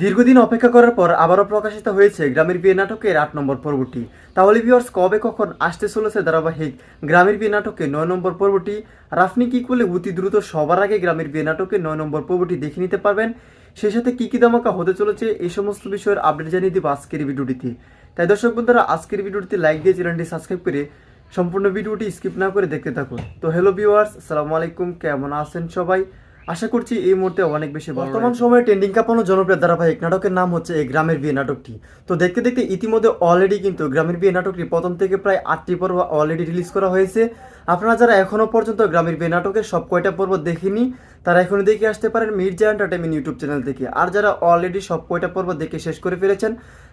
দীর্ঘদিন অপেক্ষা করার পর আবারও প্রকাশিত হয়েছে গ্রামের বিয়ে নাটকের আট নম্বর পর্বটি। তাহলে ভিউয়ার্স কবে কখন আসতে চলেছে ধারাবাহিক গ্রামের বিয়ে নাটকে নয় নম্বর পর্বটি? আর আপনি কি করলে অতি দ্রুত সবার আগে গ্রামের বিয়ে নাটকে নয় নম্বর পর্বটি দেখে নিতে পারবেন? সেই সাথে কি কি দামাকা হতে চলেছে? এই সমস্ত বিষয়ের আপডেট জানিয়ে দিব আজকের ভিডিওটিতে। তাই দর্শক বন্ধুরা, আজকের ভিডিওটিতে লাইক দিয়ে চ্যানেলটি সাবস্ক্রাইব করে সম্পূর্ণ ভিডিওটি স্কিপ না করে দেখতে থাকুন। তো হ্যালো ভিউয়ার্স আসসালামু আলাইকুম, কেমন আছেন সবাই? আশা করছি এই মুহূর্তে অনেক বেশি বর্তমান সময়ে ট্রেন্ডিং কাঁপানো জনপ্রিয় ধারাবাহিক নাটকের নাম হচ্ছে এই গ্রামের বিয়ে নাটকটি। তো দেখতে দেখতে ইতিমধ্যে অলরেডি কিন্তু গ্রামের বিয়ে নাটকটি প্রথম থেকে প্রায় আটটি পর্ব অলরেডি রিলিজ করা হয়েছে। আপনারা যারা এখনও পর্যন্ত গ্রামের বিয়ে নাটকের সব কয়টা পর্ব দেখেনি তারা এখনও দেখে আসতে পারেন মির্জা এন্টারটেনমেন্ট ইউটিউব চ্যানেল থেকে। আর যারা অলরেডি সব কয়টা পর্ব দেখে শেষ করে ফেলেছেন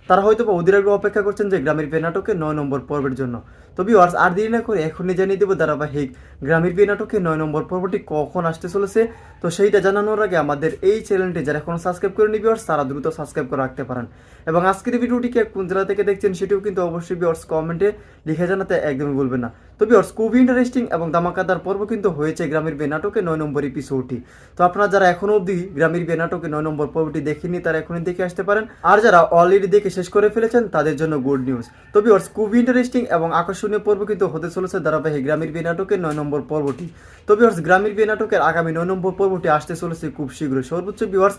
তারা হয়তো বা অধীর আগ্রহে অপেক্ষা করছেন যে গ্রামের বিয়ে নাটকের নয় নম্বর পর্বের জন্য। তো ভিউয়ার্স আর দেরি না করে এখনই জানিয়ে দেবো ধারাবাহিক গ্রামের বিয়ে নাটকে নয় নম্বর পর্বটি কখন আসতে চলেছে। তো সেইটা জানানোর আগে আমাদের এই চ্যানেলটি যারা এখনও সাবস্ক্রাইব করে নিবি তারা দ্রুত সাবস্ক্রাইব করে রাখতে পারেন। এবং আজকের ভিডিওটিকে কোন জেলা থেকে দেখছেন সেটিও কিন্তু অবশ্যই বিয়ার্স কমেন্টে লিখে জানাতে একদমই বলবেন না। তো বিয়ার্স খুবই ইন্টারেস্টিং এবং দামাকাদার পর্ব কিন্তু হয়েছে গ্রামের বিয়ে নাটকে নয় নম্বর এপিসোডটি তো আপনারা যারা এখনও অবধি গ্রামের বিয়ে নাটকে নয় নম্বর পর্বটি দেখেননি, তারা এখনই দেখে আসতে পারেন। আর যারা অলরেডি দেখে শেষ করে ফেলেছেন, তাদের জন্য গুড নিউজ তো বিয়ার্স খুবই ইন্টারেস্টিং এবং আকর্ষণীয় পর্ব কিন্তু হতে চলেছে ধারাবাহিক গ্রামের বিয়ে নাটকের নয় নম্বর পর্বটি। তো বিয়ার্স গ্রামের বিয়ে নাটকের আগামী নয় নম্বর পর্বটি আসতে চলেছে খুব শীঘ্রই। সর্বোচ্চ বিয়ার্স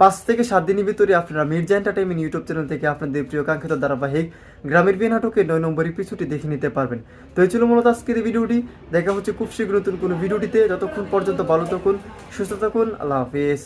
পাঁচ থেকে সাত দিনের ভিতরে আপনারা মির্জা এন্টারটেনমেন্ট ইউটিউব চ্যানেল থেকে আপনাদের প্রিয় কাঙ্ক্ষিত ধারাবাহিক গ্রামের বিয়ে নাটকের নয় নম্বর এপিসোডটি দেখে নিতে পারবেন। তো এই ছিল মূলত আজকের ভিডিওটি। দেখা হচ্ছে খুব শীঘ্র নতুন কোনো ভিডিওটিতে। যতক্ষণ পর্যন্ত ভালো থাকুন, সুস্থ থাকুন, আল্লাহ হাফিজ।